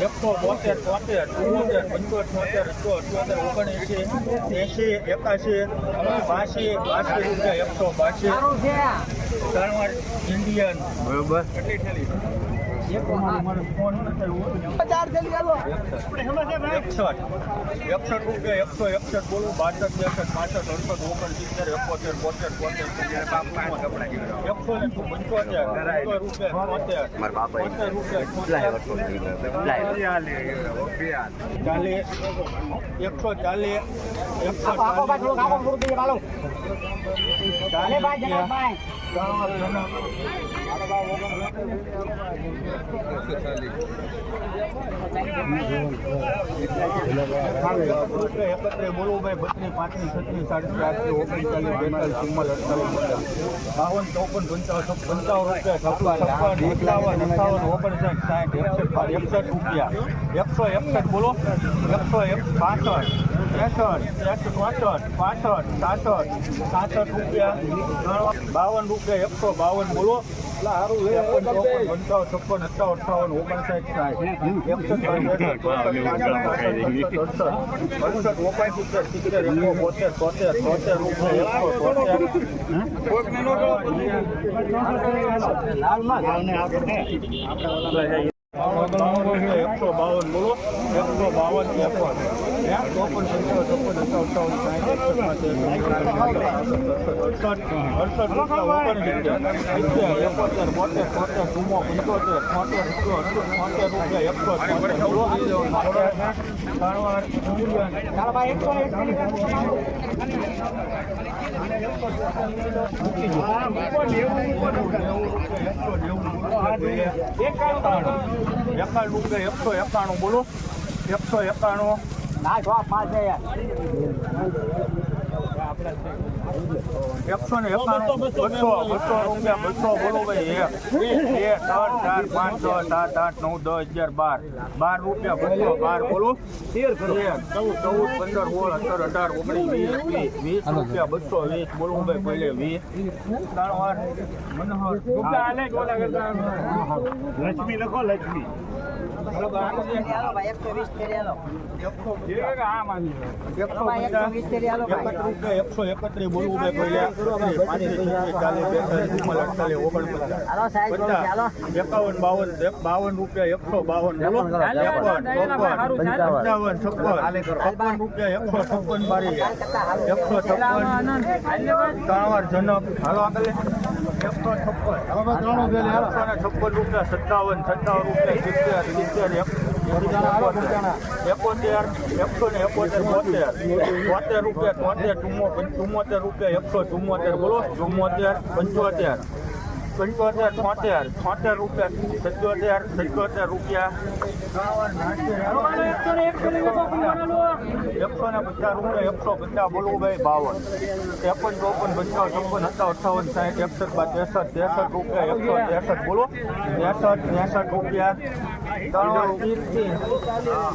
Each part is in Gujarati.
એકસો બોતેર તોતેર ચુમ્મોતેર પંચોતેર છોતેર ઓગણએંસી એંસી એકાશી બાસી બાસી રૂપિયા એકસો બાસી ઇન્ડિયન આલો એકસઠ એકસઠ રૂપિયા એકસો એકસઠ બોલું બાસઠ ત્રેસઠ પાસઠ અડસઠ ઓગણસિત્તેર એકોતેર બોતેર બોતેર એકસો ને પંચોતેર રૂપિયા મારા રૂપિયા ચાલીસ એકસો ચાલીસ એકસો આખો આખો એકત્રે બોલવું ભાઈ બત્રીસ બાવન ચોપન પંચાવન પંચાવન એકાવન અઠાવન ઓગણસાઠ સાઠ એકસઠ એકસઠ રૂપિયા એકસો એકસઠ બોલો એકસો એક પાસઠ ત્રેસઠ ત્રેસઠ ચોસઠ પાસઠ સાસઠ સાસઠ રૂપિયા. બાવન રૂપિયા એકસો બાવન બોલો. એટલે સારું પંચાવન છપ્પન અઠાવન અઠાવન ઓગણસાઠ સાઠ. ચોસઠ, અડસઠ, અડસઠ, ઓગણસિત્તેર, સિત્તેર, એકો, બોતેર, તોતેર, તોતેર રૂપિયા, એકસો તોતેર. એકસો બાવન બોલો એકસો બાવન ત્રેપન ચોપન પંચાવન છપ્પન અઠાવન અડસઠ રૂપિયા ઓગણસિત્તેર એકોતેર બોતેર તોતેર ચુમ્મો પંચોતેર છોતેર છોતેર રૂપિયા એકસો છોતેર બોલો ચાલો એકસો ને એકાણું રૂપિયા એકસો એકાણું બોલો. એકસો એકાણું. ના પાંચ છે. યાર એકસો ને એકાણું, બસો બસો રૂપિયા, બસો બોલો એક, બે ચાર, પાંચ, છ, સાત, આઠ, નવ, દસ, અગિયાર, બાર. બાર રૂપિયા બસો, બાર બોલો. ચૌદ ચૌદ, પંદર, સોળ, સત્તર, અઢાર, ઓગણીસ, વીસ વીસ વીસ રૂપિયા, બસો વીસ બોલવું ભાઈ પહેલે વીસ. લક્ષ્મી લખો, લક્ષ્મી. એકસો એકત્રીસ બોલવું ભાઈ પહેલે એકાવન બાવન બાવન રૂપિયા એકસો બાવન પંચાવન છપ્પન છપ્પન રૂપિયા એકસો છપ્પન બારી એકસો છપ્પન જનક હાલો આગળ. એકસો રૂપિયા સત્તાવન સત્તાવન રૂપિયા સિત્તેર સિત્તેર એકોતેર એકસો ને એકોતેર બોતેર બોતેર રૂપિયા તોતેર ચુમ્મો ચુમ્મોતેર રૂપિયા એકસો ચુમ્મોતેર બોલો ચુમ્મોતેર પંચોતેર પંચોતેર છોતેર છોતેર રૂપિયા સત્યોતેર સત્યોતેર રૂપિયા. એકસો ને પચાસ રૂપિયા, એકસો પચાસ બોલવું ભાઈ, બાવન. ત્રેપન ચોપન, પંચાવન ચોપન હતા અઠાવન સાહીઠ એકસઠ બાદ ત્રેસઠ ત્રેસઠ રૂપિયા, એકસો ત્રેસઠ બોલો. ત્રેસઠ ત્રેસઠ રૂપિયા. ત્રણ ત્રીસ ત્રીસ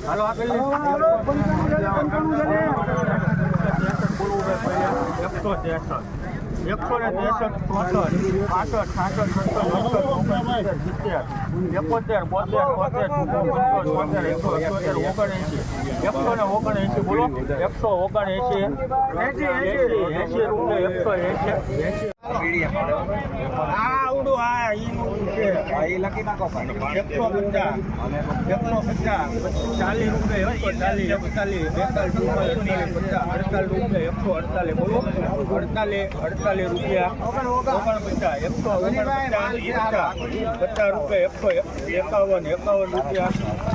હાલો આપેલી બોલવું એકસો ત્રેસઠ. એકસો ને ત્રેસઠ ચોસઠ પાસઠ સત્તર અડસઠ સિત્તેર એકોતેર બોતેર પંચોતેર તોતેર એકસો અઠ્યોતેર ઓગણએંસી એકસો ને ઓગણએંસી બોલો એકસો ઓગણએંસી એંસી એંસી રૂપિયા એકસો આવડું છે. એકસો પચાસ એકસો પચાસ ચાલીસ રૂપિયા એકસો ચાલીસ એકતાલીસ બેતાલીસ રૂપિયા પચાસ અડતાલીસ રૂપિયા એકસો અડતાલીસ બોલો. અડતાલીસ અડતાલીસ રૂપિયા ઓગણપચાસ એકસો ઓગણપચાસ પચાસ પચાસ રૂપિયા એકસો એકાવન એકાવન રૂપિયા.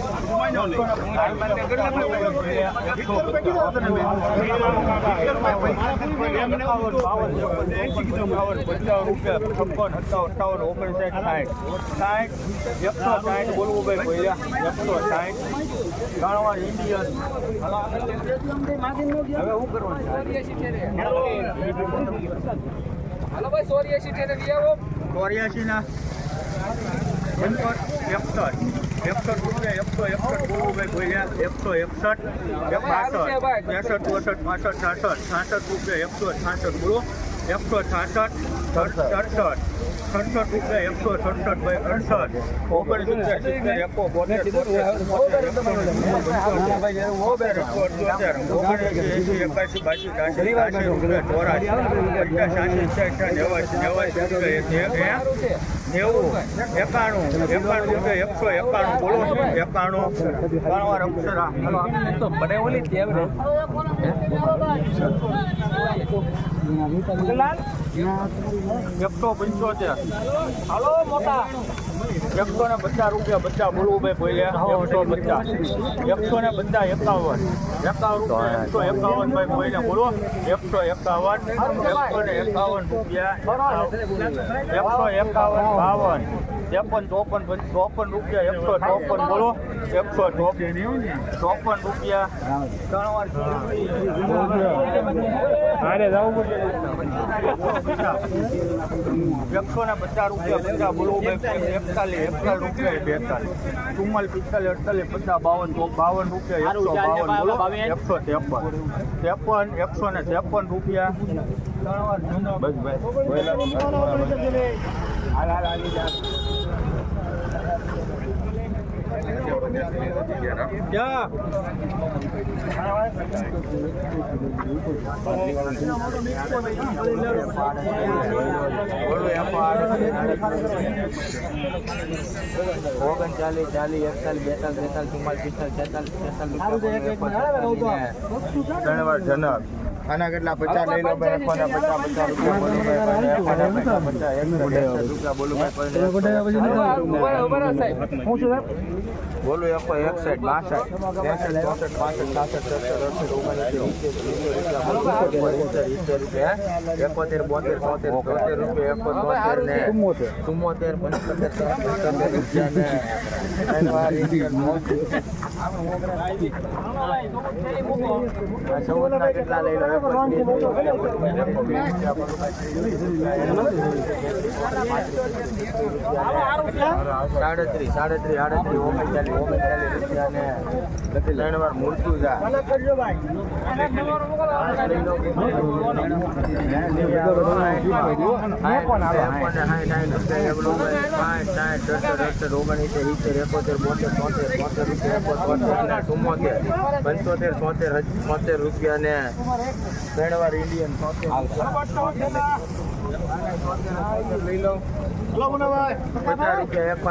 હવે શું કરવાનું હાલો ભાઈ સોરી એસી ટેને લઈ આવો. ચોર્યાસી ના એકસઠ એકસઠ રૂપિયા એકસો એકસઠ બોલવું ભાઈ એકસો એકસઠ એક બાસઠ ત્રેસઠ ચોસઠ પાસઠ છાસઠ છાસઠ રૂપિયા એકસો છાસઠ બોલો એકસો છાસઠ નેવું એકાણું એકાણું એકસો એકાણું બોલો એકાણું ત્રણ અક્ષરા તો બને ઓલી રે એકસો પંચોતેર હાલો મોટા. એકસો ને પચાસ રૂપિયા બધા બોલવું ભાઈ બોલ્યા એકસો પચાસ. એકસો ને બધા એકાવન. એકાવન રૂપિયા એકસો એકાવન ભાઈ બોલ્યા. બોલો. એકસો એકાવન એકસો ને એકાવન રૂપિયા એકસો એકાવન બાવન. ત્રેપન ચોપન ચોપન રૂપિયા એકસો ચોપન. બોલો. એકસો ચોપન ચોપન રૂપિયા. ત્રણ વાર એકસો ને પચાસ રૂપિયા પચાસ ભાઈ એકતાલીસ એકતાલીસ રૂપિયા બેતાલીસ. ચુમ્માલીસ પિસ્તાલીસ અડતાલીસ પચાસ બાવન બાવન રૂપિયા એકસો બાવન બોલો એકસો ત્રેપન. ત્રેપન એકસો ને ત્રેપન રૂપિયા. બસ ભાઈ ઓગણચાલીસ ચાલીસ એકતાલીસ બેતાલીસ બેતાલીસ ચુમ્માલીસ પિસ્તાલીસ છેતાલીસ છેતાલીસ ત્રણ વાર આના કેટલા પચાસ લઈ લો ભાઈ પચાસ પચાસ રૂપિયા બોલો ભાઈ રૂપિયા બોલો ભાઈ બોલો એકો એકસઠ બાસઠ ત્રેસઠ ચોસઠ પાસઠ સાસઠ સત્તર અડસઠ ઓગણસિત્તેર એકોતેર બોતેર તોતેર તોતેર રૂપિયા એકો તોતેર ને ચુમ્મોતેર. પંચોતેર પંચોતેર રૂપિયા ને કેટલા લઈ લો? રૂપિયા સાડત્રીસ સાડત્રીસ આડત્રીસ ઓગણચાલીસ ઓગણચાલીસ રૂપિયા ને ત્રણ વાર મૂર્તું જા પંચોતેર સોતેર સોતેર રૂપિયા ને ત્રણ વાર ઇન્ડિયન લઈ લો. પચાસ રૂપિયા એક